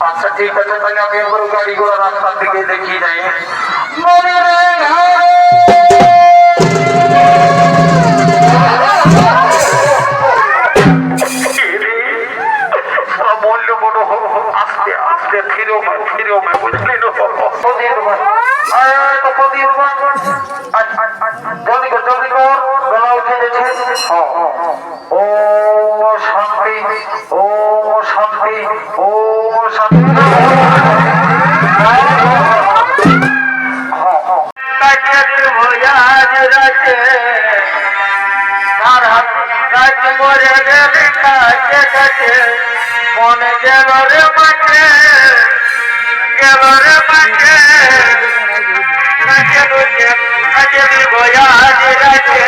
আচ্ছা ঠিক আছে তাহলে আমি একবার গাড়ি ঘোড়া রাস্তার দিকে দেখিয়ে যাই মনে মনে গেল রে মাঠে গেল রে মাঠে কাজের কাজের ভয়াজ রাখে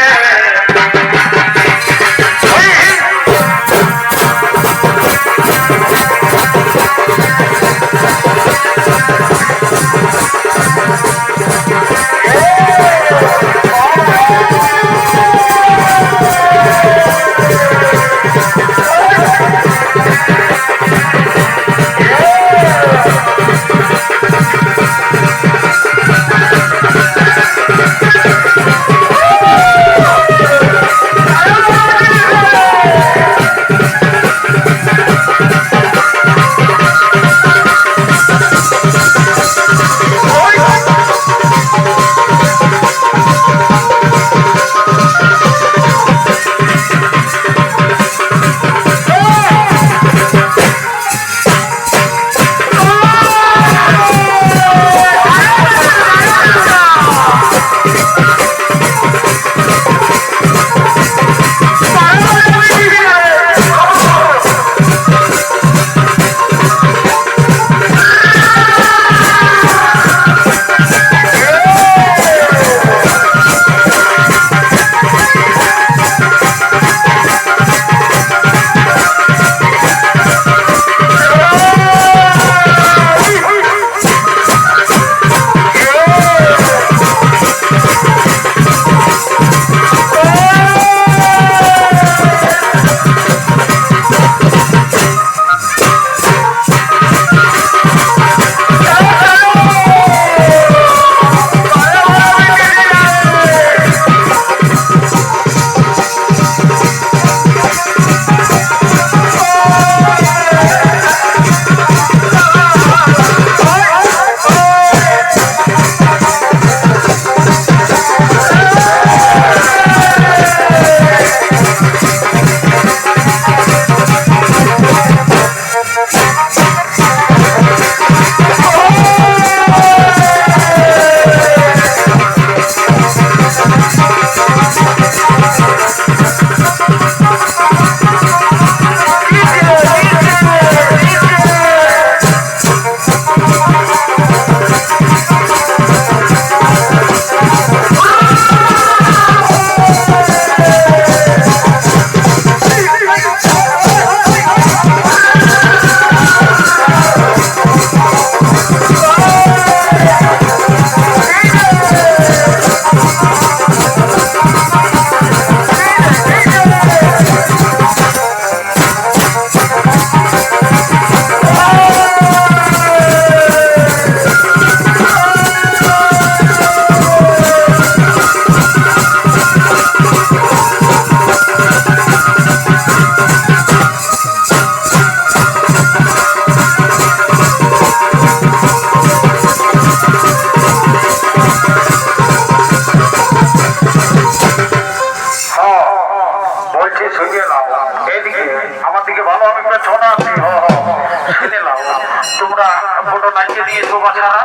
দিয়েছ বাছারা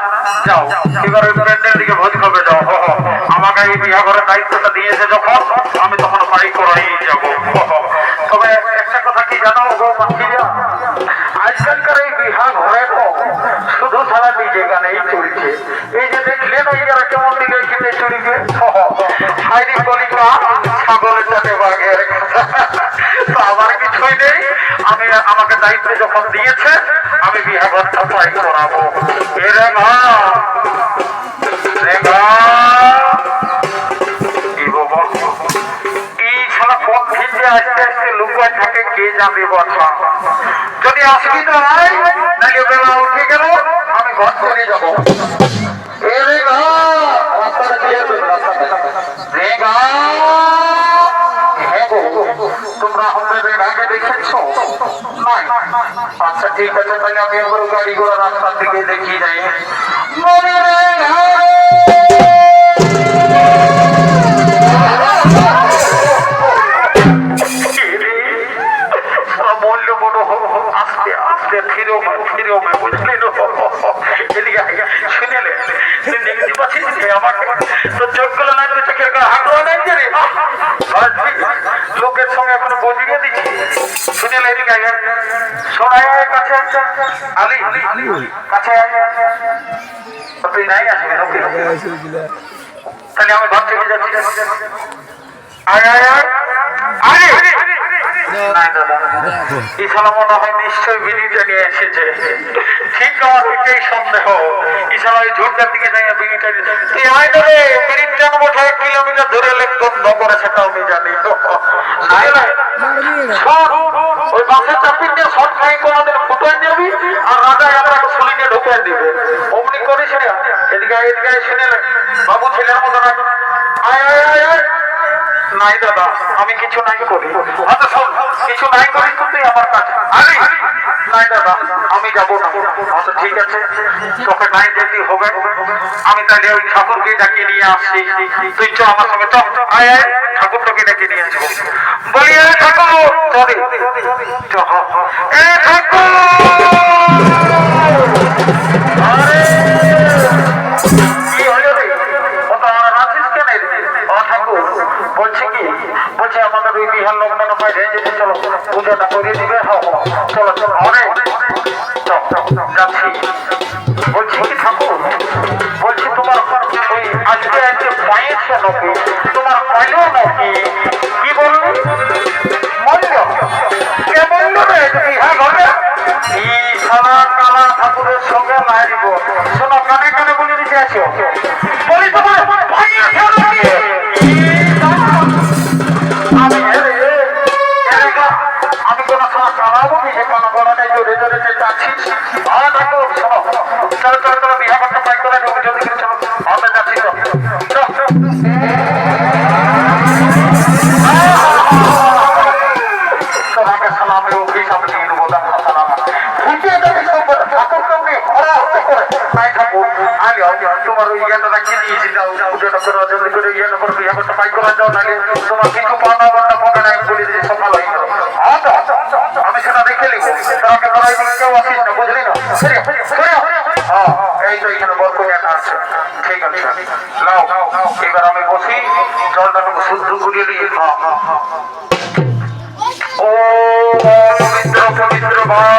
যাও। দিকে ভোজ খাবে, যাও। আমাকে এই বিয়া ঘরের দায়িত্বটা দিয়েছে যখন, আমি তখন করাই যাব। তবে একটা কথা কি জানো গো আজকালকার এই বিহা ঘরে শুধু সারা চলছে। এই যে দেখলেন ওই যারা কেমন দিকে খেতে চলবে? হাইরি কলিকা ছাগলের সাথে বাঘের। তো আমার কিছুই নেই। আমি আমাকে দায়িত্ব যখন দিয়েছে আমি বিহা ঘরটা ট্রাই করাবো ভিজে আস্তে আস্তে থাকে, কে যদি অসুবিধা হয় বেলা উঠে গেল, আমি ঘর চলে যাব। এ রে গা রাস্তাটা দিয়ে দেবে রাস্তাটা রে গা হ্যাঁ গো তোমরা আমাদের আগে দেখেছ? নাই। আচ্ছা ঠিক আছে, তাহলে আমি আমার গাড়ি ঘোড়া রাস্তার দিকে দেখিয়ে যাই মনে আলি কাছে আয়। নাই আসবি লোকে তাহলে আমি ঘর থেকে যাচ্ছি। আয় আয় আয়। আরে! নাই মনে হয় নিশ্চয়ই বিড়িটা নিয়ে এসেছে। ঠিক আমার এটাই সন্দেহ। ইসালা ওই ঝোঁটার দিকে যাই তুই আয় না রে এক কিলোমিটার ধরে লেগ বন্ধ করে সেটা আমি জানি। শোন, ওই বাসের চাপির দিয়ে শর্ট খাই দিবে। অমনি করিস না এদিকে এদিকে শুনে বাবু, ছেলের মতো না। আয় আয় আয় আয়। নাই দাদা, আমি কিছু নাই করি। আচ্ছা শোন, কিছু নাই করিস তো তুই আমার কাছে আরে নাই দাদা, আমি যাব না। আচ্ছা ঠিক আছে। তোকে নাই যেতে হবে। আমি তাহলে ওই ঠাকুরকে ডাকিয়ে নিয়ে আসছি। তুই চ আমার সঙ্গে, চ। আয় আয়, ঠাকুরটাকে ডেকে নিয়ে আসব। বলি ঠাকুর হ। এ ঠাকুর! পুজোটা করে দিবে। হ্যাঁ হ্যাঁ, চলো চলো যাচ্ছি বলছি কি ঠাকুর? বলছি তোমার ওই আজকে আজকে পায়েছে নাকি? তোমার পাইলেও নাকি? কি বললি? মল্ল। কে বলল রে বিহার হবে এই সারা কালা ঠাকুরের সঙ্গে মারিব শোনো কানে কানে বলে দিতে আছো তোমার ওই ইয়েটা রাখিয়ে দিয়েছি যাও পুজোটা করে জলদি করে ইয়েটা করে বিয়ে করতে পাই করে যাও নাহলে তোমার কিছু পাওনা বান্না পকে নাই বলে দিয়ে সফল হয়ে আচ্ছা, আচ্ছা, আচ্ছা, আমি সেটা দেখে নিব তোমাকে লড়াই দিকে কেউ আসিস না বুঝলি না হ্যাঁ, এই তো এখানে বরকনিয়াটা আছে ঠিক আছে নাও এবার আমি বসি জলটা শুদ্ধ করিয়ে দিই হ্যাঁ হ্যাঁ হ্যাঁ ও পবিত্র পবিত্র বান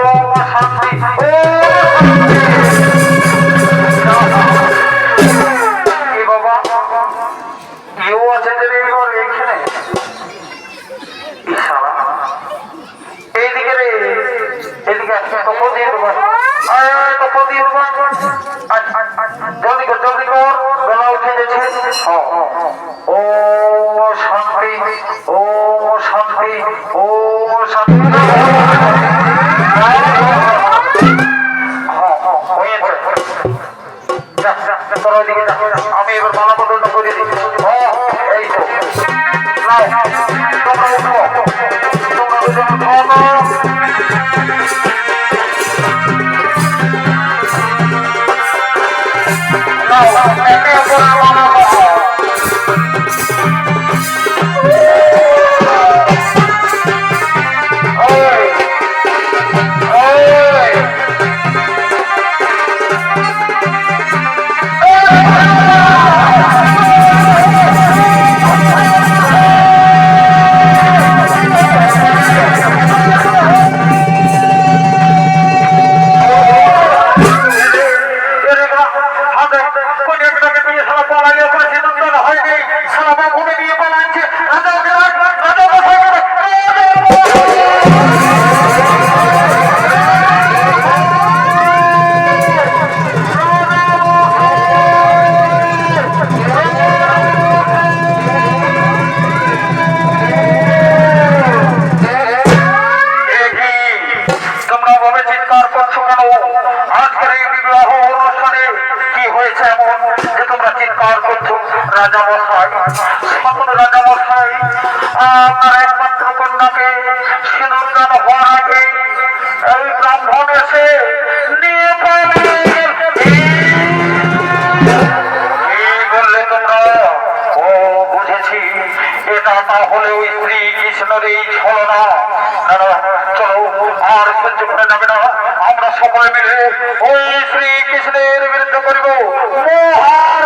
ও আমি এবার মালা বদলটা করে দিই এই তো তোমরা উঠো তোমরা দুজন কৃষ্ণের এই ছলনা। চলো, আর সহ্য করা যাবে না। আমরা সকলে মিলে ওই শ্রীকৃষ্ণের বিরুদ্ধে করিব। মহার